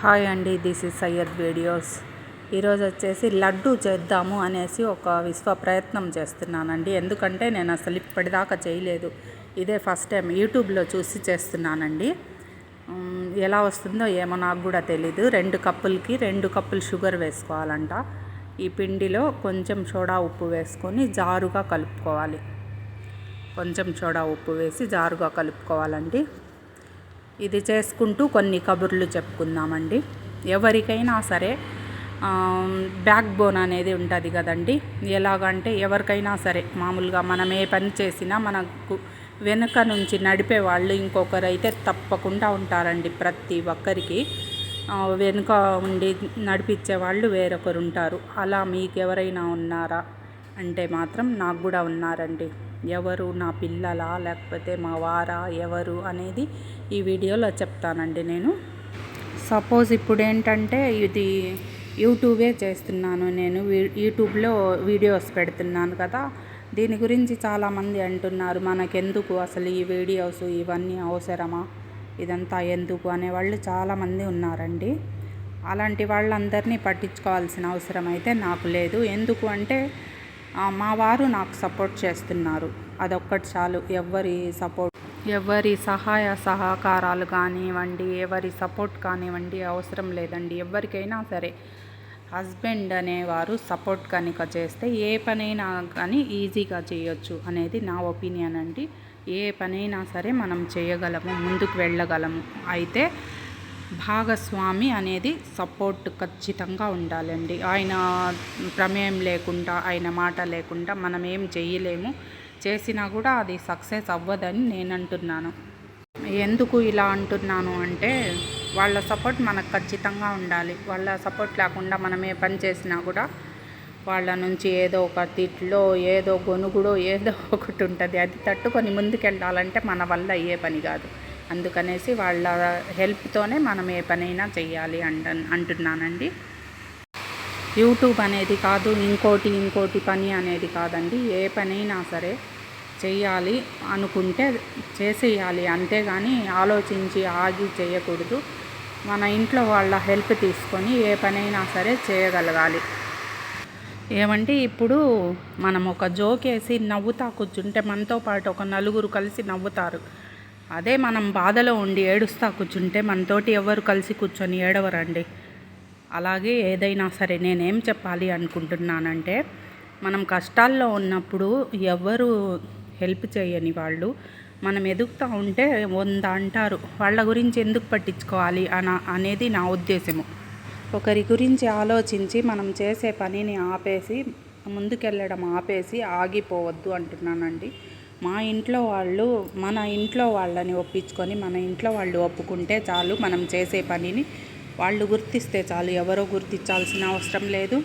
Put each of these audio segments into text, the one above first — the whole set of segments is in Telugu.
హాయ్ అండి దిస్ ఇస్ సయ్యద్ వీడియోస్. ఈరోజు వచ్చేసి లడ్డు చేద్దాము అనేసి ఒక విశ్వ ప్రయత్నం చేస్తున్నానండి. ఎందుకంటే నేను అసలు ఇప్పటిదాకా చేయలేదు. ఇదే ఫస్ట్ టైం యూట్యూబ్లో చూసి చేస్తున్నానండి. ఎలా వస్తుందో ఏమో నాకు కూడా తెలీదు. రెండు కప్పులకి రెండు కప్పులు షుగర్ వేసుకోవాలంట. ఈ పిండిలో కొంచెం సోడా ఉప్పు వేసుకొని జారుగా కలుపుకోవాలి. కొంచెం సోడా ఉప్పు వేసి జారుగా కలుపుకోవాలండి. ఇది చేసుకుంటూ కొన్ని కబుర్లు చెప్పుకుందామండి. ఎవరికైనా సరే బ్యాక్ బోన్ అనేది ఉంటుంది కదండి. ఎలాగంటే ఎవరికైనా సరే మామూలుగా మనం ఏ పని చేసినా మనకు వెనుక నుంచి నడిపే వాళ్ళు ఇంకొకరైతే తప్పకుండా ఉంటారండి ప్రతి ఒక్కరికి. వెనుక ఉండి నడిపించే వాళ్ళు వేరొకరు ఉంటారు అలా మీకు ఎవరైనా ఉన్నారా? అంటే మాత్రం నాకు కూడా ఉన్నారండి. ఎవరు నా పిల్లలా లేకపోతే మా వారా ఎవరు అనేది ఈ వీడియోలో చెప్తానండి నేను. సపోజ్ ఇప్పుడు ఏంటంటే ఇది యూట్యూబే చేస్తున్నాను నేను వీ- యూట్యూబ్లో వీడియోస్ పెడుతున్నాను కదా. దీని గురించి చాలామంది అంటున్నారు మనకెందుకు అసలు ఈ వీడియోస్ ఇవన్నీ అవసరమా? ఇదంతా ఎందుకు? అనేవాళ్ళు చాలామంది ఉన్నారండి. అలాంటి వాళ్ళందరినీ పట్టించుకోవాల్సిన అవసరం అయితే నాకు లేదు. ఎందుకు అంటే మా వారు నాకు సపోర్ట్ చేస్తున్నారు. అదొక్కటి చాలు. ఎవరి సపోర్ట్ ఎవరి సహాయ సహకారాలు కానివ్వండి ఎవరి సపోర్ట్ కానివ్వండి అవసరం లేదండి. ఎవరికైనా సరే హస్బెండ్ అనేవారు సపోర్ట్ కనుక చేస్తే ఏ పనైనా కానీ ఈజీగా చేయొచ్చు అనేది నా ఒపీనియన్ అండి. ఏ పనైనా సరే మనం చేయగలము ముందుకు వెళ్ళగలము. అయితే భాగస్వామి అనేది సపోర్ట్ ఖచ్చితంగా ఉండాలండి. ఆయన ప్రమేయం లేకుండా ఆయన మాట లేకుండా మనం ఏం చేయలేము. చేసినా కూడా అది సక్సెస్ అవ్వదని నేను అంటున్నాను. ఎందుకు ఇలా అంటున్నాను అంటే వాళ్ళ సపోర్ట్ మనకు ఖచ్చితంగా ఉండాలి. వాళ్ళ సపోర్ట్ లేకుండా మనం ఏ పని చేసినా కూడా వాళ్ళ నుంచి ఏదో ఒక తిట్లో ఏదో గొనుగుడో ఏదో ఒకటి ఉంటుంది. అది తట్టుకొని ముందుకెళ్ళాలంటే మన వల్ల అయ్యే పని కాదు. అందుకనేసి వాళ్ళ హెల్ప్తోనే మనం ఏ పనైనా చేయాలి అంట అంటున్నానండి. యూట్యూబ్ అనేది కాదు ఇంకోటి ఇంకోటి పని అనేది కాదండి. ఏ పనైనా సరే చేయాలి అనుకుంటే చేసేయాలి. అంతేగాని ఆలోచించి ఆగి చేయకూడదు. మన ఇంట్లో వాళ్ళ హెల్ప్ తీసుకొని ఏ పనైనా సరే చేయగలగాలి. ఏమంటే ఇప్పుడు మనం ఒక జోకేసి నవ్వుతా కూర్చుంటే మనతో పాటు ఒక నలుగురు కలిసి నవ్వుతారు. అదే మనం బాధలో ఉండి ఏడుస్తా కూర్చుంటే మనతోటి ఎవరు కలిసి కూర్చొని ఏడవరండి. అలాగే ఏదైనా సరే నేనేం చెప్పాలి అనుకుంటున్నానంటే మనం కష్టాల్లో ఉన్నప్పుడు ఎవరు హెల్ప్ చేయని వాళ్ళు మనం ఎదుగుతూ ఉంటే వంద అంటారు వాళ్ళ గురించి ఎందుకు పట్టించుకోవాలి అన అనేది నా ఉద్దేశము. ఒకరి గురించి ఆలోచించి మనం చేసే పనిని ఆపేసి ముందుకెళ్ళడం ఆపేసి ఆగిపోవద్దు అంటున్నానండి. మా ఇంట్లో వాళ్ళు మన ఇంట్లో వాళ్ళని ఒప్పించుకొని మన ఇంట్లో వాళ్ళు ఒప్పుకుంటే చాలు మనం చేసే పనిని. వాళ్ళు గుర్తిస్తే చాలు. ఎవరో గుర్తించాల్సిన అవసరం లేదు.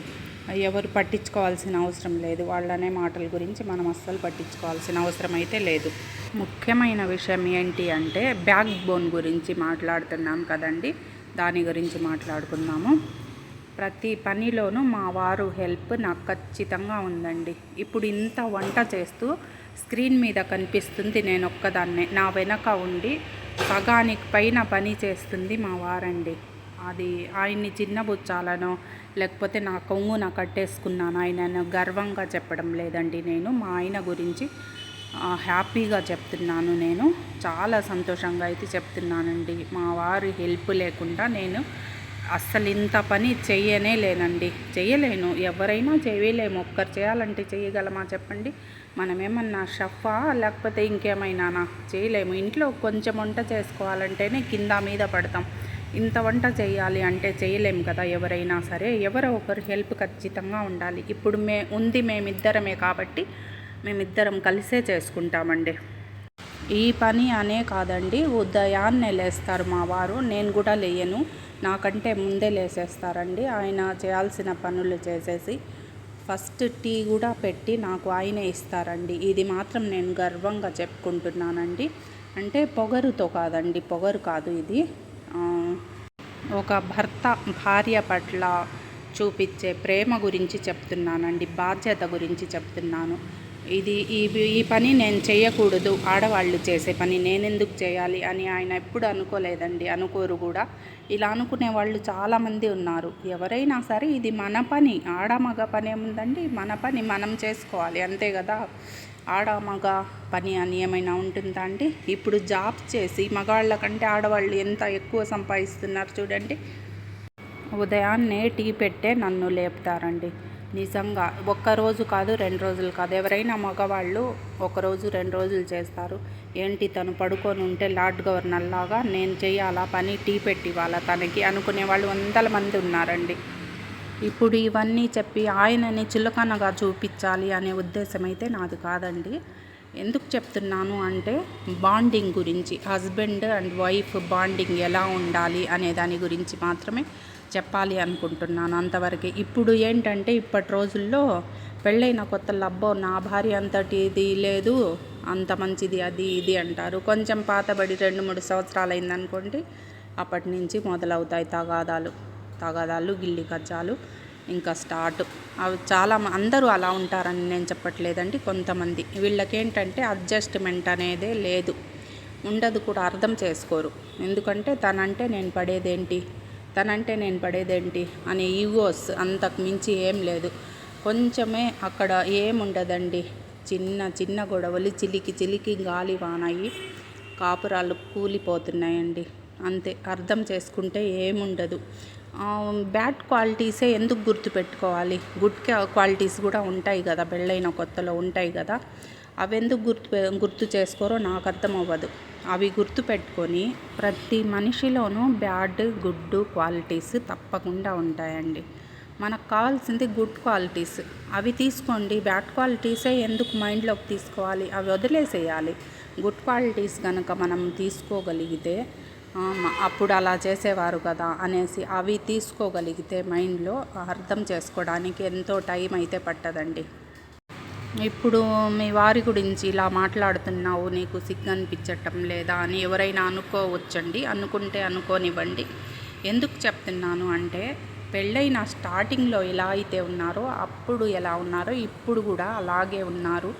ఎవరు పట్టించుకోవాల్సిన అవసరం లేదు. వాళ్ళనే మాటల గురించి మనం అస్సలు పట్టించుకోవాల్సిన అవసరం అయితే లేదు. ముఖ్యమైన విషయం ఏంటి అంటే బ్యాక్ బోన్ గురించి మాట్లాడుతున్నాం కదండి. దాని గురించి మాట్లాడుకుందాము. ప్రతి పనిలోనూ మా వారు హెల్ప్ నాకు ఖచ్చితంగా ఉందండి. ఇప్పుడు ఇంత వంట చేస్తూ స్క్రీన్ మీద కనిపిస్తుంది నేను ఒక్కదాన్నే నా వెనక ఉండి సగానికి పైన పని చేస్తుంది మా వారండి. అది ఆయన్ని చిన్నబుచ్చాలనో లేకపోతే నా కొంగున కట్టేసుకున్నాను ఆయనను గర్వంగా చెప్పడం లేదండి నేను. మా ఆయన గురించి హ్యాపీగా చెప్తున్నాను నేను. చాలా సంతోషంగా అయితే చెప్తున్నానండి. మా వారి హెల్ప్ లేకుండా నేను అస్సలు ఇంత పని చెయ్యనే లేనండి. చెయ్యలేను. ఎవరైనా చేయలేము. ఒక్కరు చేయాలంటే చేయగలమా చెప్పండి? మనమేమన్నా షఫా లేకపోతే ఇంకేమైనానా? చేయలేము. ఇంట్లో కొంచెం వంట చేసుకోవాలంటేనే కింద మీద పడతాం. ఇంత వంట చేయాలి అంటే చేయలేము కదా ఎవరైనా సరే. ఎవరో ఒకరు హెల్ప్ ఖచ్చితంగా ఉండాలి. ఇప్పుడు మే ఉంది మేమిద్దరమే కాబట్టి మేమిద్దరం కలిసే చేసుకుంటామండి. ఈ పని అనే కాదండి. ఉదయాన్నే లేస్తారు మా వారు. నేను కూడా లేయను. నాకంటే ముందే లేసేస్తారండి. ఆయన చేయాల్సిన పనులు చేసేసి ఫస్ట్ టీ కూడా పెట్టి నాకు ఆయనే ఇస్తారండి. ఇది మాత్రం నేను గర్వంగా చెప్పుకుంటున్నానండి. అంటే పొగరుతో కాదండి పొగరు కాదు ఇది. ఒక భర్త భార్య పట్ల చూపించే ప్రేమ గురించి చెప్తున్నానండి బాధ్యత గురించి చెప్తున్నాను. ఇది ఈ ఈ పని నేను చేయకూడదు. ఆడవాళ్ళు చేసే పని నేనెందుకు చేయాలి అని ఆయన ఎప్పుడు అనుకోలేదండి. అనుకోరు కూడా. ఇలా అనుకునే వాళ్ళు చాలామంది ఉన్నారు. ఎవరైనా సరే ఇది మన పని. ఆడ మగ పని ఏముందండి మన పని మనం చేసుకోవాలి. అంతే కదా? ఆడ మగ పని అని ఏమైనా ఉంటుందా అండి? ఇప్పుడు జాబ్ చేసి మగాళ్ళ కంటే ఆడవాళ్ళు ఎంత ఎక్కువ సంపాదిస్తున్నారు చూడండి. ఉదయాన్నే టీ పెట్టే నన్ను లేపుతారండి. నిజంగా ఒక్కరోజు కాదు రెండు రోజులు కాదు. ఎవరైనా మగవాళ్ళు ఒకరోజు రెండు రోజులు చేస్తారు. ఏంటి తను పడుకొని ఉంటే లార్డ్ గవర్నర్ లాగా నేను చేయాలా? పని టీ పెట్టి తనకి? అనుకునే వాళ్ళు వందల మంది ఉన్నారండి. ఇప్పుడు ఇవన్నీ చెప్పి ఆయనని చులకనగా చూపించాలి అనే ఉద్దేశం అయితే నాది కాదండి. ఎందుకు చెప్తున్నాను అంటే బాండింగ్ గురించి హస్బెండ్ అండ్ వైఫ్ బాండింగ్ ఎలా ఉండాలి అనే దాని గురించి మాత్రమే చెప్పాలి అనుకుంటున్నాను అంతవరకే. ఇప్పుడు ఏంటంటే ఇప్పటి రోజుల్లో పెళ్ళైన కొత్త లబ్బో నా భార్య అంతటి ఇది లేదు అంత మంచిది అది ఇది అంటారు. కొంచెం పాతబడి రెండు మూడు సంవత్సరాలు అయిందనుకోండి అప్పటి నుంచి మొదలవుతాయి తగాదాలు. తగాదాలు గిల్లి కజ్జాలు ఇంకా స్టార్ట్. అవి చాలా అందరూ అలా ఉంటారని నేను చెప్పట్లేదండి కొంతమంది. వీళ్ళకేంటంటే అడ్జస్ట్మెంట్ అనేదే లేదు. ఉండదు కూడా అర్థం చేసుకోరు. ఎందుకంటే తనంటే నేను పడేదేంటి? తనంటే నేను పడేదేంటి అనే ఈగోస్ అంతకు మించి ఏం లేదు. కొంచెమే అక్కడ ఏముండదండి. చిన్న చిన్న గొడవలు చిలికి చిలికి గాలి వానాయి కాపురాలు కూలిపోతున్నాయండి. అంతే అర్థం చేసుకుంటే ఏముండదు. బ్యాడ్ క్వాలిటీసే ఎందుకు గుర్తుపెట్టుకోవాలి గుడ్ క్వాలిటీస్ కూడా ఉంటాయి కదా పెళ్ళైన కొత్తలో ఉంటాయి కదా. అవి ఎందుకు గుర్తు గుర్తు చేసుకోరో నాకు అర్థం అవ్వదు. అవి గుర్తుపెట్టుకొని ప్రతి మనిషిలోనూ బ్యాడ్ గుడ్ క్వాలిటీస్ తప్పకుండా ఉంటాయండి. మనకు కావాల్సింది గుడ్ క్వాలిటీస్. అవి తీసుకోండి. బ్యాడ్ క్వాలిటీసే ఎందుకు మైండ్లోకి తీసుకోవాలి? అవి వదిలేసేయాలి. గుడ్ క్వాలిటీస్ కనుక మనం తీసుకోగలిగితే అప్పుడు అలా చేసేవారు కదా అనేసి అవి తీసుకోగలిగితే మైండ్లో అర్థం చేసుకోవడానికి ఎంతో టైం అయితే పట్టదండి. ఇప్పుడు మీ వారి గురించి ఇలా మాట్లాడుతున్నావు నీకు సిగ్గు అనిపించటం లేదా అని ఎవరైనా అనుకోవచ్చండి? అనుకుంటే అనుకోనివ్వండి. ఎందుకు చెప్తున్నాను అంటే పెళ్ళైన స్టార్టింగ్లో ఎలా అయితే ఉన్నారో అప్పుడు ఎలా ఉన్నారో ఇప్పుడు కూడా అలాగే ఉన్నారు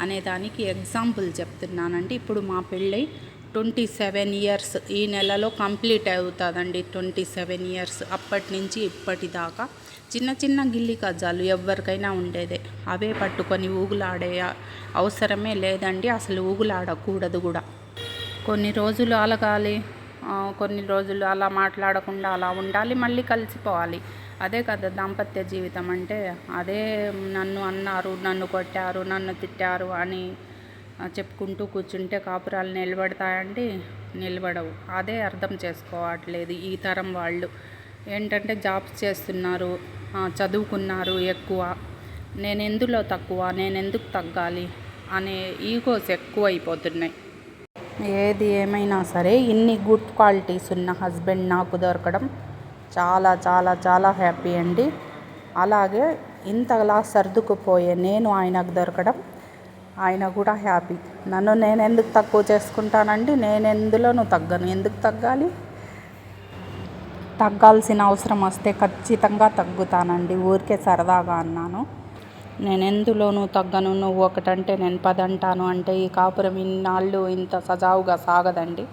అనే దానికి ఎగ్జాంపుల్ చెప్తున్నానండి. ఇప్పుడు మా పెళ్ళై ట్వంటీ సెవెన్ ఇయర్స్ ఈ నెలలో కంప్లీట్ అవుతుందండి ట్వంటీ సెవెన్ ఇయర్స్ అప్పటి నుంచి ఇప్పటిదాకా చిన్న చిన్న గిల్లి కజ్జాలు ఎవరికైనా ఉండేదే. అవే పట్టుకొని ఊగులాడే అవసరమే లేదండి అసలు ఊగులాడకూడదు కూడా. కొన్ని రోజులు అలగాలి కొన్ని రోజులు అలా మాట్లాడకుండా అలా ఉండాలి మళ్ళీ కలిసిపోవాలి. అదే కదా దాంపత్య జీవితం అంటే అదే నన్ను అన్నారు నన్ను కొట్టారు నన్ను తిట్టారు అని చెప్పుకుంటూ కూర్చుంటే కాపురాలు నిలబడతాయండి. నిలబడవు. అదే అర్థం చేసుకోవట్లేదు ఈ తరం వాళ్ళు. ఏంటంటే జాబ్స్ చేస్తున్నారు చదువుకున్నారు ఎక్కువ. నేను ఎందులో తక్కువ? నేను ఎందుకు తగ్గాలి? అనే ఈగోస్ ఎక్కువ అయిపోతున్నాయి ఏది ఏమైనా సరే ఇన్ని గుడ్ క్వాలిటీస్ ఉన్న హస్బెండ్ నాకు దొరకడం చాలా చాలా చాలా హ్యాపీ అండి. అలాగే ఇంతలా సర్దుకుపోయే నేను ఆయనకు దొరకడం ఆయన కూడా హ్యాపీ. నన్ను నేను ఎందుకు తక్కువ చేసుకుంటానండి? నేను ఎందులోనూ తగ్గను? ఎందుకు తగ్గాలి? తగ్గాల్సిన అవసరం వస్తే ఖచ్చితంగా తగ్గుతానండి. ఊరికే సరదాగా అన్నాను. నేను ఎందులోనూ తగ్గను? నువ్వు ఒకటంటే నేను పది అంటాను అంటే ఈ కాపురం ఇన్నాళ్ళు ఇంత సజావుగా సాగదండి.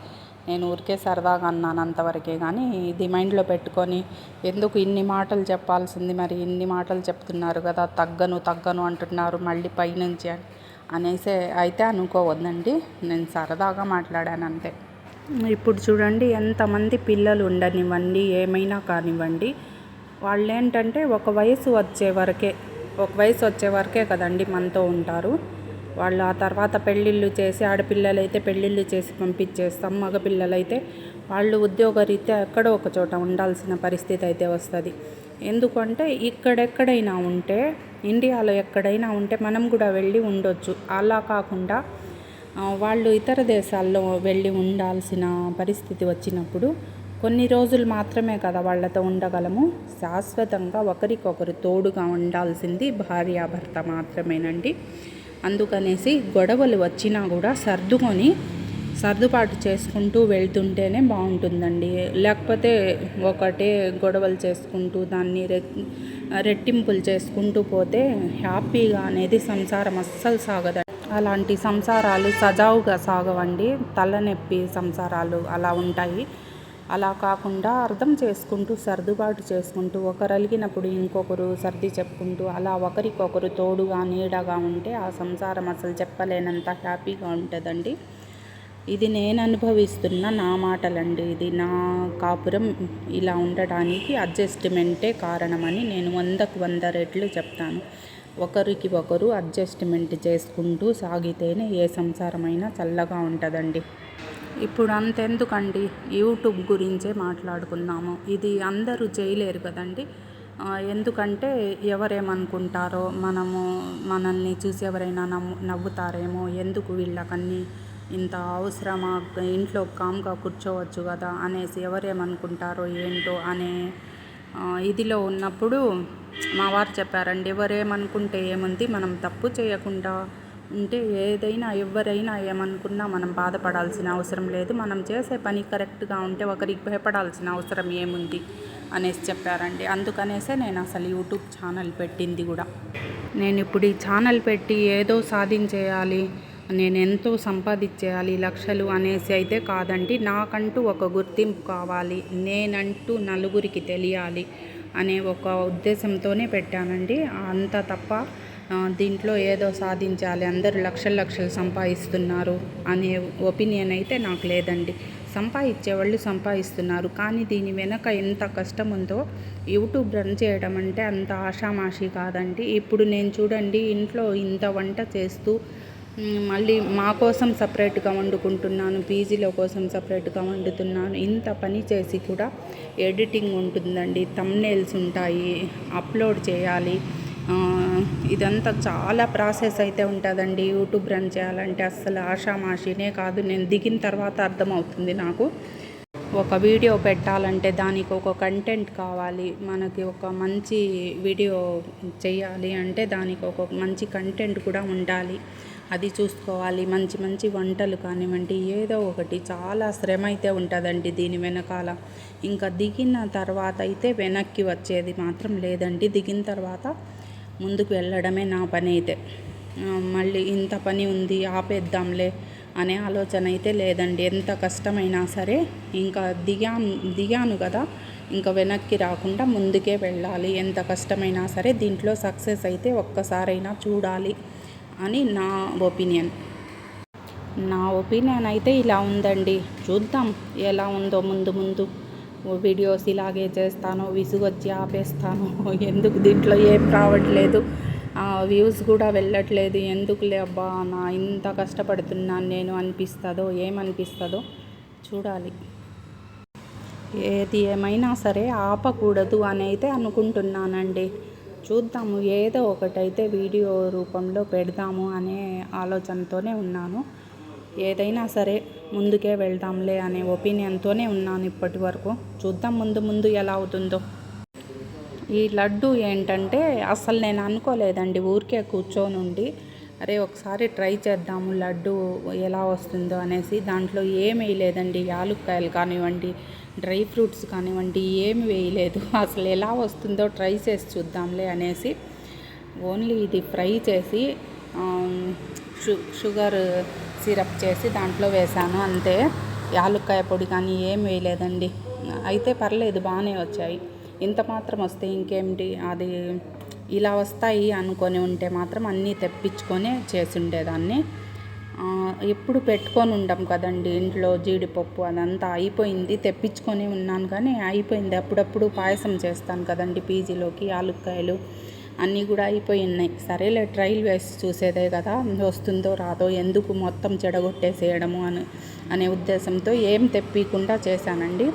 నేను ఊరికే సరదాగా అన్నాను అంతవరకే కానీ ఇది మైండ్లో పెట్టుకొని ఎందుకు ఇన్ని మాటలు చెప్పాల్సింది మరి? ఇన్ని మాటలు చెప్తున్నారు కదా తగ్గను తగ్గను అంటున్నారు మళ్ళీ పైనుంచి అని. అనేసి అయితే అనుకోవద్దండి. నేను సరదాగా మాట్లాడాను అంతే. ఇప్పుడు చూడండి ఎంతమంది పిల్లలు ఉండనివ్వండి ఏమైనా కానివ్వండి వాళ్ళు ఏంటంటే ఒక వయసు వచ్చే వరకే ఒక వయసు వచ్చే వరకే కదండి మనతో ఉంటారు. వాళ్ళు ఆ తర్వాత పెళ్ళిళ్ళు చేసి ఆడపిల్లలైతే పెళ్ళిళ్ళు చేసి పంపించేస్తాం మగపిల్లలైతే వాళ్ళు ఉద్యోగరీత్యా ఎక్కడో ఒక చోట ఉండాల్సిన పరిస్థితి అయితే వస్తుంది. ఎందుకంటే ఇక్కడెక్కడైనా ఉంటే ఇండియాలో ఎక్కడైనా ఉంటే మనం కూడా వెళ్ళి ఉండొచ్చు. అలా కాకుండా వాళ్ళు ఇతర దేశాల్లో వెళ్ళి ఉండాల్సిన పరిస్థితి వచ్చినప్పుడు కొన్ని రోజులు మాత్రమే కదా వాళ్ళతో ఉండగలము. శాశ్వతంగా ఒకరికొకరు తోడుగా ఉండాల్సింది భార్యాభర్త మాత్రమేనండి. అందుకనేసి గొడవలు వచ్చినా కూడా సర్దుకొని సర్దుబాటు చేసుకుంటూ వెళ్తుంటేనే బాగుంటుందండి. లేకపోతే ఒకటే గొడవలు చేసుకుంటూ దాన్ని రె రెట్టింపులు చేసుకుంటూ పోతే హ్యాపీగా అనేది సంసారం అస్సలు సాగదండి. అలాంటి సంసారాలు సజావుగా సాగవండి. తలనొప్పి సంసారాలు అలా ఉంటాయి. అలా కాకుండా అర్థం చేసుకుంటూ సర్దుబాటు చేసుకుంటూ ఒకరు అలిగినప్పుడు ఇంకొకరు సర్ది చెప్పుకుంటూ అలా ఒకరికొకరు తోడుగా నీడగా ఉంటే ఆ సంసారం అసలు చెప్పలేనంత హ్యాపీగా ఉంటుందండి. ఇది నేను అనుభవిస్తున్న నా మాటలండి. ఇది నా కాపురం ఇలా ఉండడానికి అడ్జస్ట్మెంటే కారణమని నేను వందకు వంద రెట్లు చెప్తాను. ఒకరికి ఒకరు అడ్జస్ట్మెంట్ చేసుకుంటూ సాగితేనే ఏ సంసారమైనా చల్లగా ఉంటుందండి. ఇప్పుడు అంతెందుకండి? యూట్యూబ్ గురించే మాట్లాడుకుందాము. ఇది అందరూ చేయలేరు కదండి? ఎందుకంటే ఎవరేమనుకుంటారో మనము మనల్ని చూసి ఎవరైనా నవ్వు నవ్వుతారేమో ఎందుకు వీళ్ళకన్నీ ఇంత అవసరమా? ఇంట్లో కామ్గా కూర్చోవచ్చు కదా అనేసి ఎవరేమనుకుంటారో ఏంటో అనే ఇదిలో ఉన్నప్పుడు మా వారు చెప్పారండి ఎవరేమనుకుంటే ఏముంది మనం తప్పు చేయకుండా ఉంటే ఏదైనా ఎవరైనా ఏమనుకున్నా మనం బాధపడాల్సిన అవసరం లేదు. మనం చేసే పని కరెక్ట్గా ఉంటే ఒకరికి భయపడాల్సిన అవసరం ఏముంది? అనేసి చెప్పారండి. అందుకనేసే నేను అసలు యూట్యూబ్ ఛానల్ పెట్టింది కూడా. నేను ఇప్పుడు ఈ ఛానల్ పెట్టి ఏదో సాధించేయాలి నేను ఎంతో సంపాదించేయాలి లక్షలు అనేసి అయితే కాదండి. నాకంటూ ఒక గుర్తింపు కావాలి. నేనంటూ నలుగురికి తెలియాలి అనే ఒక ఉద్దేశంతోనే పెట్టానండి. అంత తప్ప దీంట్లో ఏదో సాధించాలి అందరూ లక్షలు లక్షలు సంపాదిస్తున్నారు అనే ఒపీనియన్ అయితే నాకు లేదండి. సంపాదించే వాళ్ళు సంపాదిస్తున్నారు. కానీ దీని వెనక ఎంత కష్టం ఉందో యూట్యూబ్ రన్ చేయడం అంటే అంత ఆషామాషి కాదండి. ఇప్పుడు నేను చూడండి ఇంట్లో ఇంత వంట చేస్తూ మళ్ళీ మా కోసం సపరేట్గా వండుకుంటున్నాను పీజీలో కోసం సపరేట్గా వండుతున్నాను. ఇంత పని చేసి కూడా ఎడిటింగ్ ఉంటుందండి తమ్నేల్స్ ఉంటాయి అప్లోడ్ చేయాలి. ఇదంతా చాలా ప్రాసెస్ అయితే ఉంటుందండి యూట్యూబ్ రన్ చేయాలంటే అస్సలు ఆషామాషినే కాదు. నేను దిగిన తర్వాత అర్థమవుతుంది నాకు. ఒక వీడియో పెట్టాలంటే దానికి ఒక కంటెంట్ కావాలి మనకి ఒక మంచి వీడియో చేయాలి అంటే దానికి ఒక మంచి కంటెంట్ కూడా ఉండాలి. అది చూసుకోవాలి. మంచి మంచి వంటలు కానివ్వండి ఏదో ఒకటి. చాలా శ్రమ అయితే ఉంటుందండి దీని వెనకాల. ఇంకా దిగిన తర్వాత అయితే వెనక్కి వచ్చేది మాత్రం లేదండి. దిగిన తర్వాత ముందుకు వెళ్ళడమే నా పని అయితే. మళ్ళీ ఇంత పని ఉంది ఆపేద్దాంలే అనే ఆలోచన అయితే లేదండి. ఎంత కష్టమైనా సరే ఇంకా దిగాను దిగాను కదా. ఇంకా వెనక్కి రాకుండా ముందుకే వెళ్ళాలి. ఎంత కష్టమైనా సరే దీంట్లో సక్సెస్ అయితే ఒక్కసారైనా చూడాలి. అని నా ఒపీనియన్. నా ఒపీనియన్ అయితే ఇలా ఉందండి. చూద్దాం ఎలా ఉందో ముందు ముందు. వీడియోస్ ఇలాగే చేస్తాను విసుగొచ్చి ఆపేస్తాను. ఎందుకు దీంట్లో ఏం రావట్లేదు? వ్యూస్ కూడా వెళ్ళట్లేదు. ఎందుకులే అబ్బా నా ఇంత కష్టపడుతున్నాను నేను అనిపిస్తుందో ఏమనిపిస్తుందో చూడాలి. ఏది ఏమైనా సరే ఆపకూడదు అని అయితే అనుకుంటున్నానండి. చూద్దాము ఏదో ఒకటైతే వీడియో రూపంలో పెడదాము అనే ఆలోచనతోనే ఉన్నాను. ఏదైనా సరే ముందుకే వెళ్దాంలే అనే ఒపీనియన్తోనే ఉన్నాను ఇప్పటి వరకు. చూద్దాం ముందు ముందు ఎలా అవుతుందో. ఈ లడ్డు ఏంటంటే అసలు నేను అనుకోలేదండి ఊరికే కూర్చొని ఉండి అరే ఒకసారి ట్రై చేద్దాము లడ్డు ఎలా వస్తుందో అనేసి. దాంట్లో ఏమీ లేదండి యాలుక్కాయలు కానివ్వండి డ్రై ఫ్రూట్స్ కానివ్వండి ఏమి వేయలేదు. అసలు ఎలా వస్తుందో ట్రై చేసి చూద్దాంలే అనేసి ఓన్లీ ఇది ఫ్రై చేసి షుగర్ సిరప్ చేసి దాంట్లో వేసాను. అంతే. యాలుక్కాయ పొడి కానీ ఏం వేయలేదండి. అయితే పర్లేదు బాగానే వచ్చాయి. ఇంత మాత్రం వస్తే ఇంకేమిటి? అది ఇలా వస్తాయి అనుకొని ఉంటే మాత్రం అన్నీ తెప్పించుకొని చేసి ఉండేదాన్ని. ఎప్పుడు పెట్టుకొని ఉండం కదండి ఇంట్లో జీడిపప్పు అదంతా అయిపోయింది తెప్పించుకొని ఉన్నాను కానీ అయిపోయింది. అప్పుడప్పుడు పాయసం చేస్తాను కదండి పీజీలోకి ఆలుక్కాయలు అన్నీ కూడా అయిపోయి ఉన్నాయి సరేలే ట్రైల్ వేసి చూసేదే కదా వస్తుందో రాదో ఎందుకు మొత్తం చెడగొట్టేసేయడము అని అనే ఉద్దేశంతో ఏం తెప్పకుండా చేశానండి.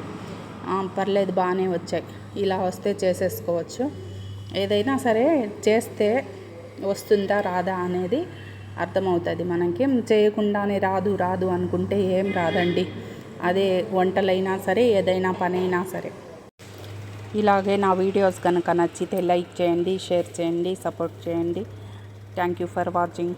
పర్లేదు బాగానే వచ్చాయి. ఇలా వస్తే చేసేసుకోవచ్చు. ఏదైనా సరే చేస్తే వస్తుందా రాదా అనేది అర్థమవుతుంది. మనకి చేయకుండానే రాదు రాదు అనుకుంటే ఏం రాదండి. అదే వంటలైనా సరే ఏదైనా పనైనా సరే. ఇలాగే నా వీడియోస్ కనుక నచ్చితే లైక్ చేయండి షేర్ చేయండి సపోర్ట్ చేయండి. Thank you for watching.